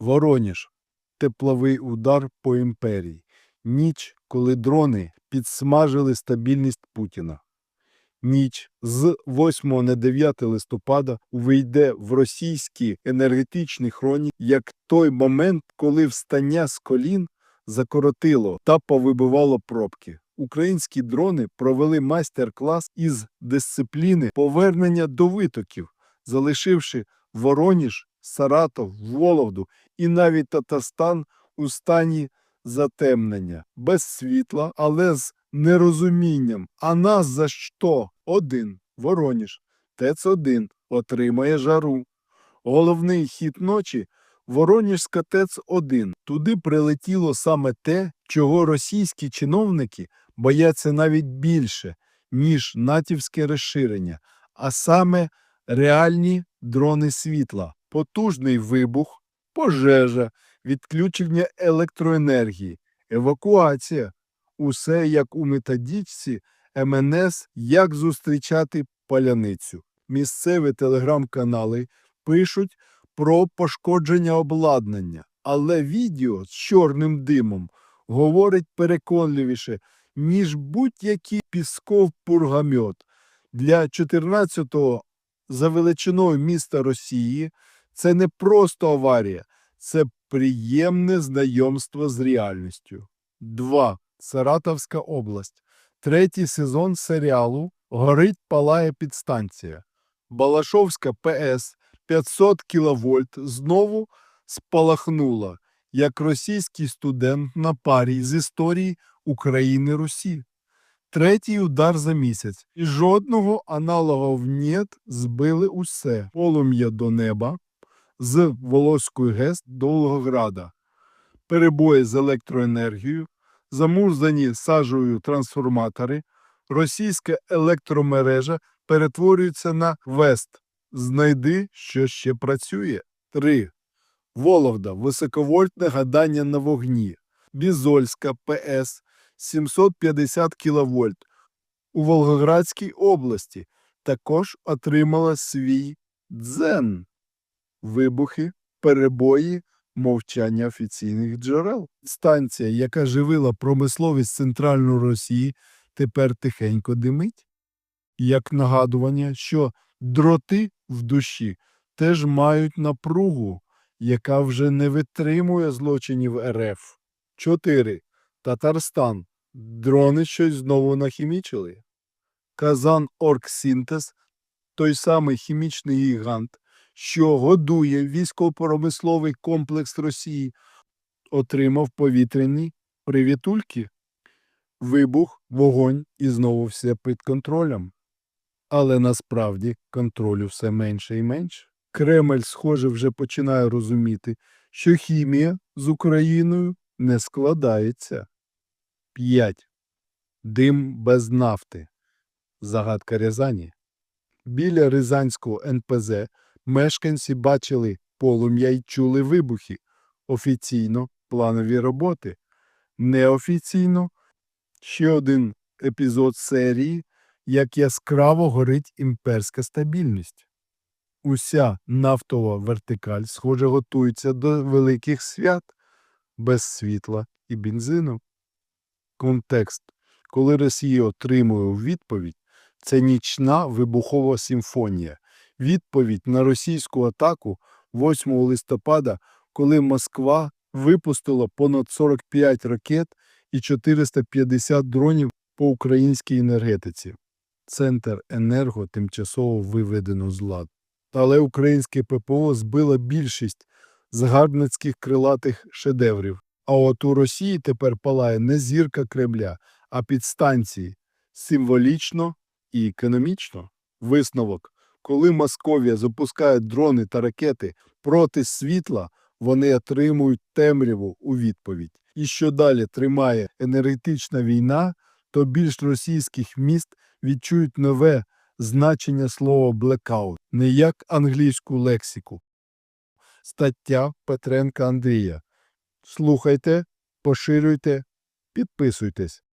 Вороніж. Тепловий удар по імперії. Ніч, коли дрони підсмажили стабільність Путіна. Ніч з 8 на 9 листопада увійде в російські енергетичні хроніки як той момент, коли встання з колін закоротило та повибивало пробки. Українські дрони провели майстер-клас із дисципліни повернення до витоків, залишивши Вороніж, Саратов, Вологду і навіть Татарстан у стані затемнення, без світла, але з нерозумінням. А нас за що? Один Вороніж, ТЕЦ-1 отримає жару. Головний хід ночі Вороніжська ТЕЦ-1. Туди прилетіло саме те, чого російські чиновники бояться навіть більше, ніж натівське розширення, а саме реальні дрони світла, потужний вибух, пожежа, відключення електроенергії, евакуація. Усе як у методичці МНС «Як зустрічати паляницю». Місцеві телеграм-канали пишуть про пошкодження обладнання, але відео з чорним димом говорить переконливіше, ніж будь-який пісков пургамьот. Для 14-го за величиною міста Росії це не просто аварія, це приємне знайомство з реальністю. 2. Саратовська область. Третій сезон серіалу Горить палає підстанція. Балашовська ПС 500 кВт знову спалахнула, як російський студент на парі з історії України Русі. Третій удар за місяць. І жодного аналогов нет збили усе. Полум'я до неба з Волоської ГЕС до. Перебої з електроенергією, замурзані сажею трансформатори, російська електромережа перетворюється на вест. Знайди, що ще працює. 3. Вологда. Високовольтне гадання на вогні. Бізольська ПС 750 кВт. У Волгоградській області також отримала свій дзен. Вибухи, перебої, мовчання офіційних джерел. Станція, яка живила промисловість центральної Росії, тепер тихенько димить. Як нагадування, що дроти в душі теж мають напругу, яка вже не витримує злочинів РФ. 4. Татарстан. Дрони щось знову нахімічили. Казан Оргсінтез – той самий хімічний гігант, що годує військово-промисловий комплекс Росії, отримав повітряні привітульки. Вибух, вогонь і знову все під контролем. Але насправді контролю все менше і менше. Кремль, схоже, вже починає розуміти, що хімія з Україною не складається. 5. Дим без нафти. Загадка Рязані. Біля Рязанського НПЗ мешканці бачили полум'я й чули вибухи. Офіційно планові роботи. Неофіційно ще один епізод серії, як яскраво горить імперська стабільність. Уся нафтова вертикаль, схоже, готується до великих свят без світла і бензину. Контекст. Коли Росія отримує відповідь, це нічна вибухова симфонія. Відповідь на російську атаку 8 листопада, коли Москва випустила понад 45 ракет і 450 дронів по українській енергетиці. Центр енерго тимчасово виведено з ладу. Але українське ППО збило більшість згарбницьких крилатих шедеврів. А от у Росії тепер палає не зірка Кремля, а підстанції символічно і економічно. Висновок. Коли Московія запускає дрони та ракети проти світла, вони отримують темряву у відповідь. І що далі тримає енергетична війна, то більш російських міст відчують нове значення слова «блекаут», не як англійську лексику. Стаття Петренка Андрія. Слухайте, поширюйте, підписуйтесь.